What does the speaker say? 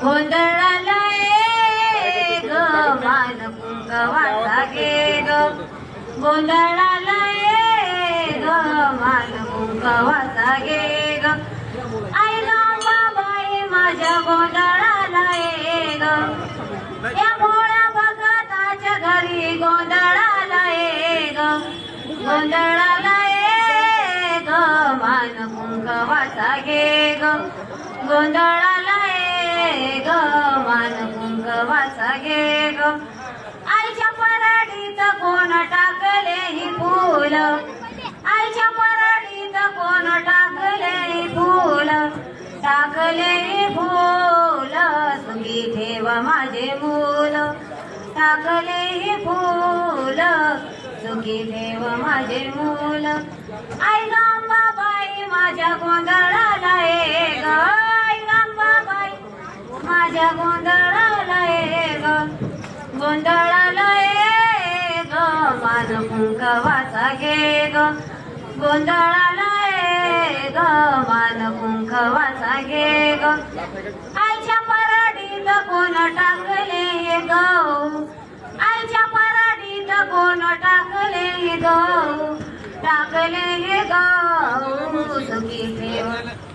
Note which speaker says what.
Speaker 1: गोंधळाला ये ग मान कुंकवाचा गे ग गोंधळाला ये ग मान कुंकवाचा गे ग आई बाई माझ्या गोंधळाला ये ग या भोळ्या भगताच्या घरी गोंधळाला ये ग गोंधळाला ये ग मान कुंकवाचा गे ग गोंधळा ये ग मान कुंकवाचा गे ग आईच्या पराडीत कोण टाकले ही फुल? आईच्या पराडीत कोण टाकले ही फुल? टाकले फुल फूल सुखी ठेव माझे मूल. टाकले ही फूल सुखी ठेव माझे मूल. आई बाई माझ्या गोंधळ ये ग आई बाई माझ्या गोंधळाला ये ग. गोंधळाला ये ग. मान कुंकवाचा घे ग गोंधळाला ये ग. मान कुंकवाचा घे ग आईच्या पराडीत कोण टाकले ग? आईच्या पराडीत कोण टाकले ग? टाकले हे सुखी ठेव.